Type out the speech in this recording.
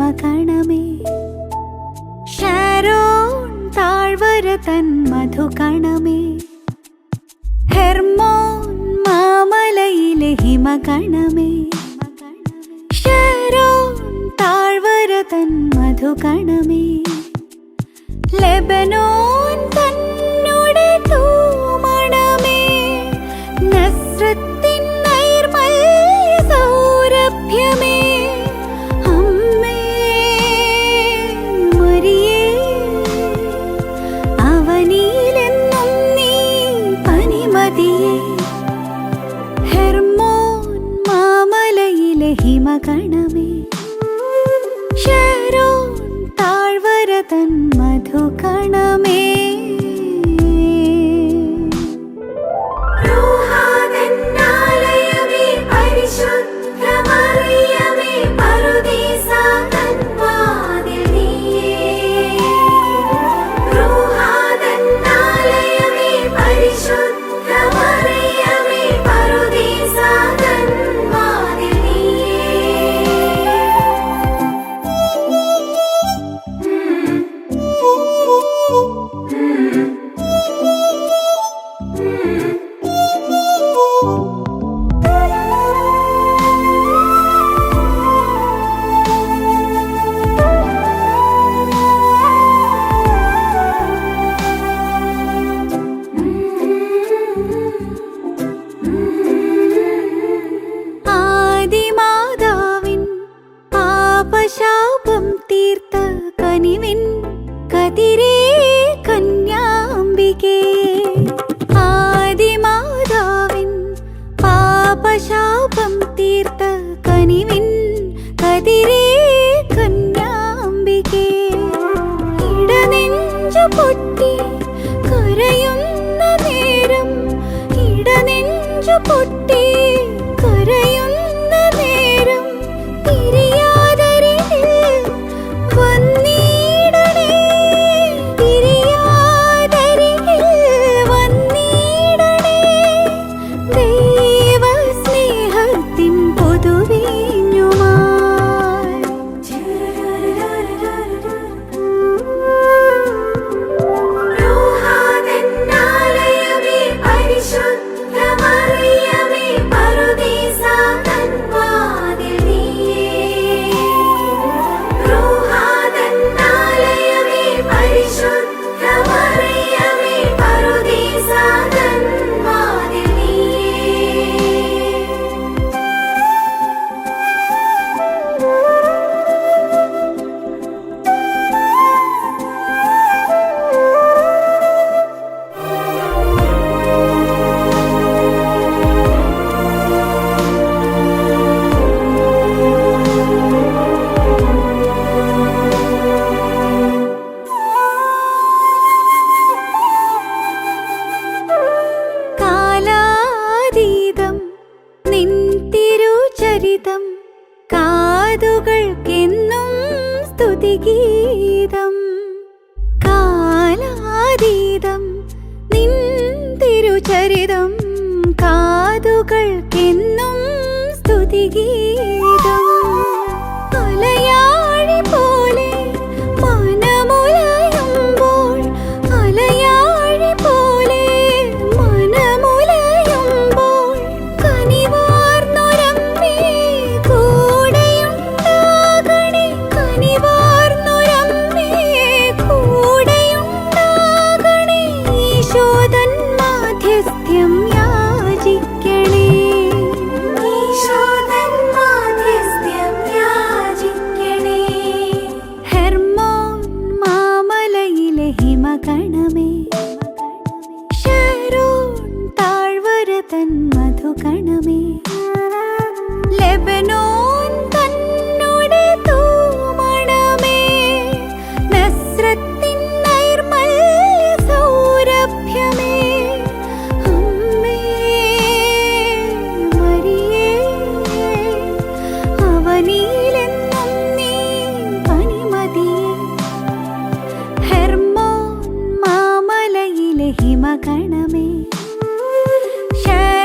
ധർമ്മകണമേ ഷരോൺ താഴ്വര തൻ മധുകണമേ. ഹെർമോൻ മാമലയിലെ ഹിമകണമേ. ഷരോൺ താഴ്വര തൻ മധുകണമേ. ലെബനോൻ തൻ பொட்டு பொட்டி സ്തുതിഗീതം കാലാതീതം നിൻ തിരുചരിതം കാതുകൾക്കെന്നും സ്തുതിഗീതം കണമേ me. Yeah.